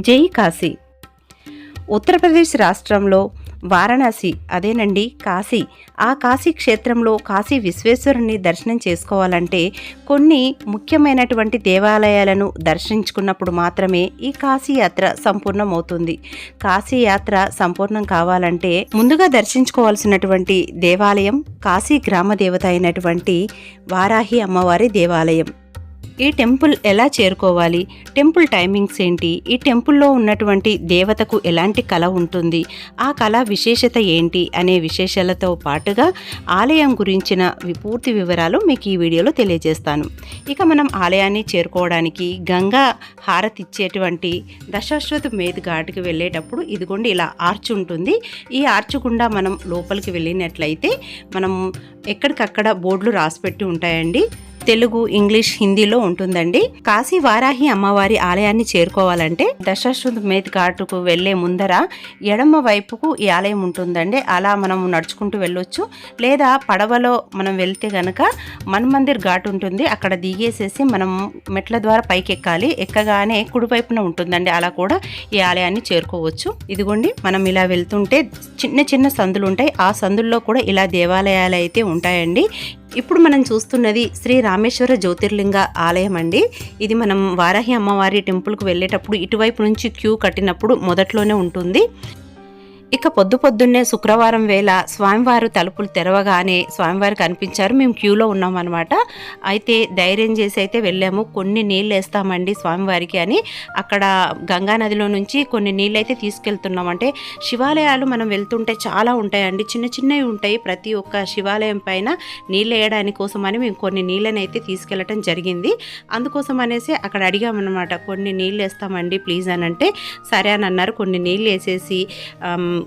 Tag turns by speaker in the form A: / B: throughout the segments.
A: జై కాశీ. ఉత్తరప్రదేశ్ రాష్ట్రంలో వారణాసి అదేనండి కాశీ. ఆ కాశీ క్షేత్రంలో కాశీ విశ్వేశ్వరుని దర్శనం చేసుకోవాలంటే కొన్ని ముఖ్యమైనటువంటి దేవాలయాలను దర్శించుకున్నప్పుడు మాత్రమే ఈ కాశీ యాత్ర సంపూర్ణమవుతుంది. కాశీ యాత్ర సంపూర్ణం కావాలంటే ముందుగా దర్శించుకోవాల్సినటువంటి దేవాలయం కాశీ గ్రామ దేవత అయినటువంటి వారాహి అమ్మవారి దేవాలయం. ఈ టెంపుల్ ఎలా చేరుకోవాలి? టెంపుల్ టైమింగ్స్ ఏంటి? ఈ టెంపుల్లో ఉన్నటువంటి దేవతకు ఎలాంటి కళ ఉంటుంది? ఆ కళ విశేషత ఏంటి? అనే విశేషాలతో పాటుగా ఆలయం గురించిన వి- పూర్తి వివరాలు మీకు ఈ వీడియోలో తెలియజేస్తాను. ఇక మనం ఆలయాన్ని చేరుకోవడానికి గంగా హారతి ఇచ్చేటువంటి దశాశ్వత మేద్ ఘాట్కి వెళ్ళేటప్పుడు ఇదిగోండి ఇలా ఆర్చ్ ఉంటుంది. ఈ ఆర్చ్ గుండా మనం లోపలికి వెళ్ళినట్లయితే మనం ఎక్కడికక్కడ బోర్డులు రాసిపెట్టి ఉంటాయండి. తెలుగు ఇంగ్లీష్ హిందీలో ఉంటుందండి. కాశీ వారాహి అమ్మవారి ఆలయాన్ని చేరుకోవాలంటే దశాశ్వత మేత్ ఘాటుకు వెళ్ళే ముందర ఎడమ వైపుకు ఈ ఆలయం ఉంటుందండి. అలా మనం నడుచుకుంటూ వెళ్ళొచ్చు. లేదా పడవలో మనం వెళ్తే గనక మన్మందిర్ ఘాట్ ఉంటుంది. అక్కడ దిగేసేసి మనం మెట్ల ద్వారా పైకి ఎక్కాలి ఎక్కగానే కుడివైపున ఉంటుందండి. అలా కూడా ఈ ఆలయాన్ని చేరుకోవచ్చు. ఇదిగోండి మనం ఇలా వెళ్తుంటే చిన్న చిన్న సందులు ఉంటాయి ఆ సందుల్లో కూడా ఇలా దేవాలయాలు అయితే ఉంటాయండి. ఇప్పుడు మనం చూస్తున్నది శ్రీ రామేశ్వర జ్యోతిర్లింగ ఆలయం అండి. ఇది మనం వారాహి అమ్మవారి టెంపుల్కు వెళ్ళేటప్పుడు ఇటువైపు నుంచి క్యూ కట్టినప్పుడు మొదట్లోనే ఉంటుంది. ఇక పొద్దు పొద్దున్నే శుక్రవారం వేళ స్వామివారు తలుపులు తెరవగానే స్వామివారు కనిపించారు. మేము క్యూలో ఉన్నామన్నమాట. అయితే ధైర్యం చేసి అయితే వెళ్ళాము. కొన్ని నీళ్ళు వేస్తామండి స్వామివారికి అని. అక్కడ గంగా నదిలో నుంచి కొన్ని నీళ్ళు అయితే తీసుకెళ్తున్నాం. అంటే శివాలయాలు మనం వెళ్తుంటే చాలా ఉంటాయండి. చిన్న చిన్నవి ఉంటాయి. ప్రతి ఒక్క శివాలయం పైన నీళ్ళు వేయడానికి కోసమని మేము కొన్ని నీళ్ళని అయితే తీసుకెళ్ళటం జరిగింది. అందుకోసం అనేసి అక్కడ అడిగామన్నమాట. కొన్ని నీళ్ళు వేస్తామండి ప్లీజ్ అని అంటే సరే అని అన్నారు. కొన్ని నీళ్ళు వేసేసి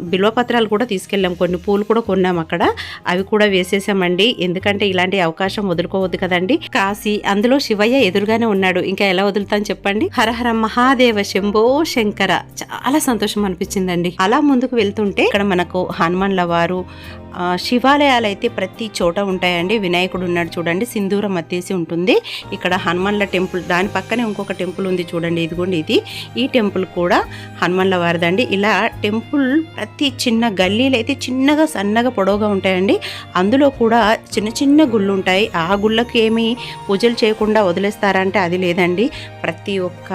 A: బిల్వపత్రాలు కూడా తీసుకెళ్ళాం. కొన్ని పూలు కూడా కొన్నాం అక్కడ. అవి కూడా వేసేసామండి. ఎందుకంటే ఇలాంటి అవకాశం వదులుకోవద్దు కదండి. కాశీ అందులో శివయ్య ఎదురుగానే ఉన్నాడు. ఇంకా ఎలా వదులుతాను చెప్పండి? హరహర మహాదేవ శంభో శంకర. చాలా సంతోషం అనిపించిందండి. అలా ముందుకు వెళ్తుంటే ఇక్కడ మనకు హనుమాన్ల వారు శివాలయాలు అయితే ప్రతి చోట ఉంటాయండి. వినాయకుడు ఉన్నాడు చూడండి సింధూరం అత్తేసి ఉంటుంది. ఇక్కడ హనుమాన్ల టెంపుల్ దాని పక్కనే ఇంకొక టెంపుల్ ఉంది చూడండి ఇదిగోండి ఇది. ఈ టెంపుల్ కూడా హనుమాన్ల వారిదండి. ఇలా టెంపుల్ ప్రతి చిన్న గల్లీలు అయితే చిన్నగా సన్నగా పొడవుగా ఉంటాయండి. అందులో కూడా చిన్న చిన్న గుళ్ళు ఉంటాయి ఆ గుళ్ళకి ఏమీ పూజలు చేయకుండా వదిలేస్తారంటే అది లేదండి. ప్రతి ఒక్క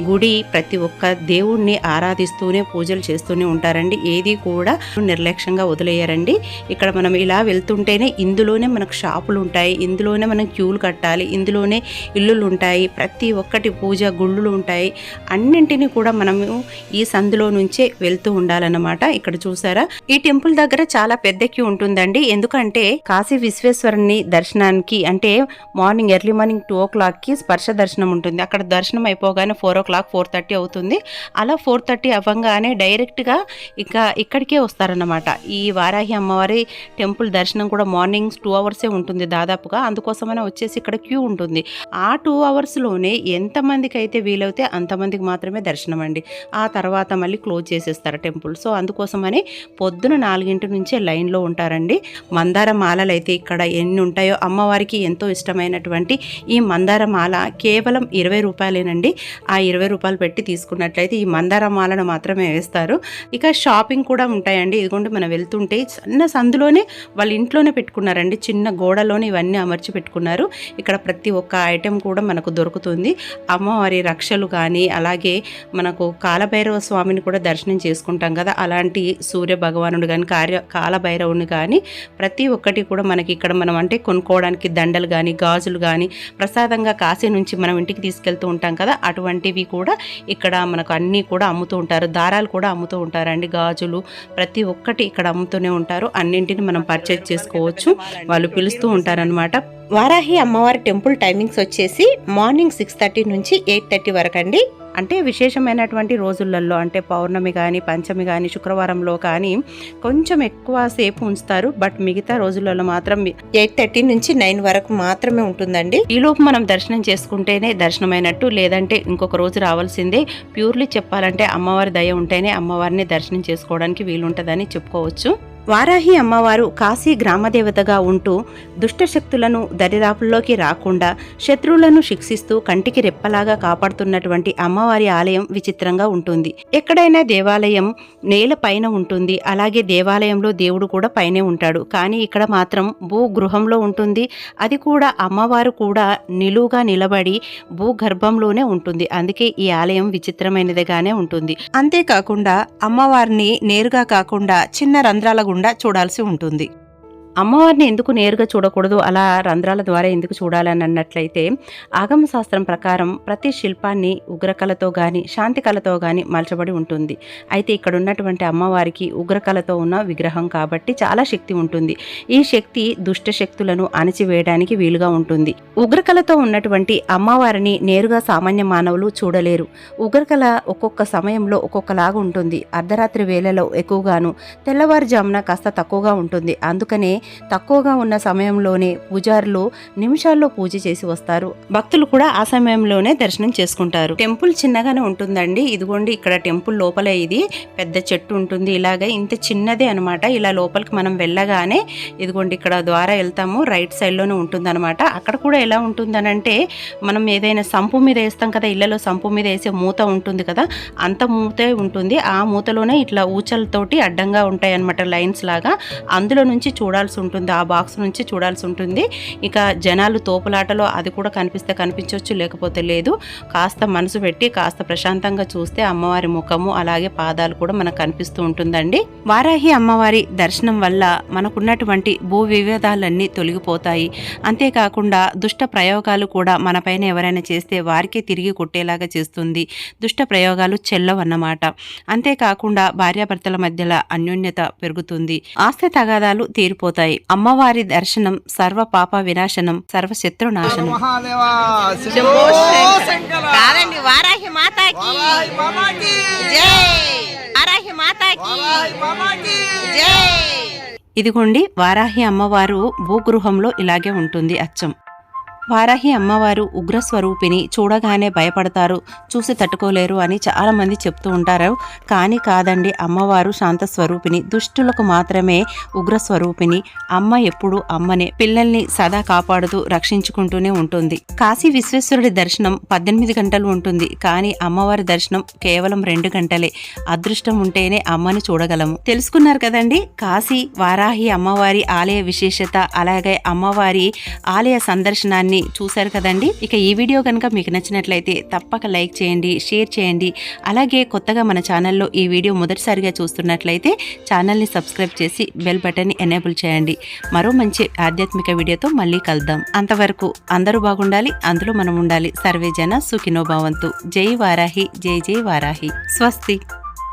A: గుడి ప్రతి ఒక్క దేవుణ్ణి ఆరాధిస్తూనే పూజలు చేస్తూనే ఉంటారండి. ఏది కూడా నిర్లక్ష్యంగా వదిలేయరండి. ఇక్కడ మనం ఇలా వెళ్తుంటేనే ఇందులోనే మనకు షాపులు ఉంటాయి ఇందులోనే మనం క్యూలు కట్టాలి ఇందులోనే ఇల్లులు ఉంటాయి ప్రతి ఒక్కటి పూజ గుళ్ళు ఉంటాయి. అన్నింటినీ కూడా మనము ఈ సందులో నుంచే వెళ్తూ ఉండాలన్నమాట. ఇక్కడ చూసారా? ఈ టెంపుల్ దగ్గర చాలా పెద్ద క్యూ ఉంటుందండి. ఎందుకంటే కాశీ విశ్వేశ్వరుని దర్శనానికి అంటే మార్నింగ్ ఎర్లీ మార్నింగ్ టూ ఓ క్లాక్కి స్పర్శ దర్శనం ఉంటుంది. అక్కడ దర్శనం అయిపోగానే four o o'clock four thirty అవుతుంది. అలా ఫోర్ థర్టీ అవ్వగానే డైరెక్ట్గా ఇక ఇక్కడికే వస్తారన్నమాట. ఈ వారాహి అమ్మవారి టెంపుల్ దర్శనం కూడా మార్నింగ్ టూ అవర్సే ఉంటుంది దాదాపుగా. అందుకోసమనే వచ్చేసి ఇక్కడ క్యూ ఉంటుంది. ఆ టూ అవర్స్లోనే ఎంతమందికి అయితే వీలైతే అంతమందికి మాత్రమే దర్శనం అండి ఆ తర్వాత మళ్ళీ క్లోజ్ చేసేస్తారు టెంపుల్. సో అందుకోసమని పొద్దున నాలుగింటి నుంచే లైన్లో ఉంటారండి. మందార మాలలు అయితే ఇక్కడ ఎన్ని ఉంటాయో అమ్మవారికి ఎంతో ఇష్టమైనటువంటి ఈ మందార మాల కేవలం ఇరవై రూపాయలేనండి. ఆ ఇరవై రూపాయలు పెట్టి తీసుకున్నట్లయితే ఈ మందార మాలను మాత్రమే వేస్తారు. ఇక షాపింగ్ కూడా ఉంటాయండి. ఇదిగోండి మనం వెళ్తుంటే చిన్న సందులోనే వాళ్ళ ఇంట్లోనే పెట్టుకున్నారండి. చిన్న గోడలోనే ఇవన్నీ అమర్చి పెట్టుకున్నారు. ఇక్కడ ప్రతి ఒక్క ఐటెం కూడా మనకు దొరుకుతుంది. అమ్మవారి రక్షలు కానీ అలాగే మనకు కాలభైరవ స్వామిని కూడా దర్శనం చేసుకుంటాం కదా. అలాంటి సూర్య భగవానుడు కానీ కార్య కాలభైరవుని కానీ ప్రతి ఒక్కటి కూడా మనకి ఇక్కడ మనం అంటే కొనుక్కోవడానికి దండలు కానీ గాజులు కానీ ప్రసాదంగా కాశీ నుంచి మనం ఇంటికి తీసుకెళ్తూ ఉంటాం కదా. అటువంటివి కూడా ఇక్కడ మనకు అన్నీ కూడా అమ్ముతూ ఉంటారు. దారాలు కూడా అమ్ముతూ ఉంటారండి. గాజులు ప్రతి ఒక్కటి ఇక్కడ అమ్ముతూనే ఉంటారు. అన్నింటిని మనం పర్చేజ్ చేసుకోవచ్చు. వాళ్ళు పిలుస్తూ ఉంటారనమాట వారాహి అమ్మవారి టెంపుల్ టైమింగ్స్ వచ్చేసి మార్నింగ్ సిక్స్ థర్టీ నుంచి ఎయిట్ థర్టీ వరకు అండి అంటే విశేషమైనటువంటి రోజులలో అంటే పౌర్ణమి కానీ పంచమి కానీ శుక్రవారంలో కానీ కొంచెం ఎక్కువ సేపు ఉంచుతారు. బట్ మిగతా రోజులలో మాత్రం ఎయిట్ థర్టీ నుంచి నైన్ వరకు మాత్రమే ఉంటుందండి. ఈలోపు మనం దర్శనం చేసుకుంటేనే దర్శనమైనట్టు లేదంటే ఇంకొక రోజు రావాల్సిందే. ప్యూర్లీ చెప్పాలంటే అమ్మవారి దయ ఉంటేనే అమ్మవారిని దర్శనం చేసుకోవడానికి వీలుంటుందని చెప్పుకోవచ్చు. వారాహి అమ్మవారు కాశీ గ్రామదేవతగా ఉంటూ దుష్టశక్తులను దరిదాపుల్లోకి రాకుండా శత్రువులను శిక్షిస్తూ కంటికి రెప్పలాగా కాపాడుతున్నటువంటి అమ్మవారి ఆలయం విచిత్రంగా ఉంటుంది. ఎక్కడైనా దేవాలయం నేల పైన ఉంటుంది. అలాగే దేవాలయంలో దేవుడు కూడా పైనే ఉంటాడు. కానీ ఇక్కడ మాత్రం భూగృహంలో ఉంటుంది. అది కూడా అమ్మవారు కూడా నిలువుగా నిలబడి భూగర్భంలోనే ఉంటుంది. అందుకే ఈ ఆలయం విచిత్రమైనదిగానే ఉంటుంది. అంతేకాకుండా అమ్మవారిని నేరుగా కాకుండా చిన్న రంధ్రాల గుండా చూడాల్సి ఉంటుంది. అమ్మవారిని ఎందుకు నేరుగా చూడకూడదు? అలా రంధ్రాల ద్వారా ఎందుకు చూడాలని అన్నట్లయితే ఆగమ శాస్త్రం ప్రకారం ప్రతి శిల్పాన్ని ఉగ్రకళతో గాని శాంతి కళతో గాని మలచబడి ఉంటుంది. అయితే ఇక్కడ ఉన్నటువంటి అమ్మవారికి ఉగ్రకళతో ఉన్న విగ్రహం కాబట్టి చాలా శక్తి ఉంటుంది. ఈ శక్తి దుష్ట శక్తులను అణచివేయడానికి వీలుగా ఉంటుంది. ఉగ్రకళతో ఉన్నటువంటి అమ్మవారిని నేరుగా సామాన్య మానవులు చూడలేరు. ఉగ్రకళ ఒక్కొక్క సమయంలో ఒక్కొక్కలాగా ఉంటుంది. అర్ధరాత్రి వేళలో ఎక్కువగాను తెల్లవారుజామున కాస్త తక్కువగా ఉంటుంది. అందుకనే తక్కువగా ఉన్న సమయంలోనే పూజారులు నిమిషాల్లో పూజ చేసి వస్తారు. భక్తులు కూడా ఆ సమయంలోనే దర్శనం చేసుకుంటారు. టెంపుల్ చిన్నగానే ఉంటుందండి. ఇదిగోండి ఇక్కడ టెంపుల్ లోపల ఇది. పెద్ద చెట్టు ఉంటుంది. ఇలాగే ఇంత చిన్నదే అనమాట ఇలా లోపలికి మనం వెళ్ళగానే ఇదిగోండి ఇక్కడ ద్వారా వెళ్తాము. రైట్ సైడ్లోనే ఉంటుంది అనమాట అక్కడ కూడా ఎలా ఉంటుందనంటే మనం ఏదైనా సంపు మీద వేస్తాం కదా ఇళ్ళలో సంపు మీద వేసే మూత ఉంటుంది కదా అంత మూతే ఉంటుంది. ఆ మూతలోనే ఇట్లా ఊచలతోటి అడ్డంగా ఉంటాయి అనమాట లైన్స్ లాగా. అందులో నుంచి చూడాల్సి ఉంటుంది ఆ బాక్స్ నుంచి చూడాల్సి ఉంటుంది. ఇక జనాలు తోపులాటలో అది కూడా కనిపిస్తే కనిపించవచ్చు లేకపోతే లేదు. కాస్త మనసు పెట్టి కాస్త ప్రశాంతంగా చూస్తే అమ్మవారి ముఖము అలాగే పాదాలు కూడా మనకు కనిపిస్తూ ఉంటుందండి. వారాహి అమ్మవారి దర్శనం వల్ల మనకున్నటువంటి భూ వివేదాలన్నీ తొలగిపోతాయి. అంతేకాకుండా దుష్ట ప్రయోగాలు కూడా మనపైన ఎవరైనా చేస్తే వారికే తిరిగి కొట్టేలాగా చేస్తుంది. దుష్ట ప్రయోగాలు చెల్లవన్నమాట. అంతేకాకుండా భార్యాభర్తల మధ్యలో అన్యోన్యత పెరుగుతుంది. ఆస్తి తగాదాలు తీరిపోతాయి. అమ్మవారి దర్శనం సర్వ పాప వినాశనం సర్వ శత్రు నాశనం కాదండి వారాహి మాతాకి. జై. వారాహి మాతాకి. జై. ఇదిగోండి వారాహి అమ్మవారు భూగృహంలో ఇలాగే ఉంటుంది అచ్చం. వారాహి అమ్మవారు ఉగ్రస్వరూపిణి చూడగానే భయపడతారు. చూసి తట్టుకోలేరు అని చాలామంది చెప్తూ ఉంటారు. కానీ కాదండి అమ్మవారు శాంత స్వరూపిణి. దుష్టులకు మాత్రమే ఉగ్రస్వరూపిణి అమ్మ ఎప్పుడు అమ్మనే. పిల్లల్ని సదా కాపాడుతూ రక్షించుకుంటూనే ఉంటుంది. కాశీ విశ్వేశ్వరుడి దర్శనం పద్దెనిమిది గంటలు ఉంటుంది. కానీ అమ్మవారి దర్శనం కేవలం రెండు గంటలే. అదృష్టం ఉంటేనే అమ్మని చూడగలము. తెలుసుకున్నారు కదండి కాశీ వారాహి అమ్మవారి ఆలయ విశేషత. అలాగే అమ్మవారి ఆలయ సందర్శనాన్ని చూశారు కదండి. ఇక ఈ వీడియో కనుక మీకు నచ్చినట్లయితే తప్పక లైక్ చేయండి షేర్ చేయండి. అలాగే కొత్తగా మన ఛానల్లో ఈ వీడియో మొదటిసారిగా చూస్తున్నట్లయితే ఛానల్ని సబ్స్క్రైబ్ చేసి బెల్ బటన్ని ఎనేబుల్ చేయండి. మరో మంచి ఆధ్యాత్మిక వీడియోతో మళ్ళీ కలుద్దాం. అంతవరకు అందరూ బాగుండాలి అందులో మనం ఉండాలి. సర్వే జన సుఖినో జై వారాహి జై జై వారాహి. స్వస్తి.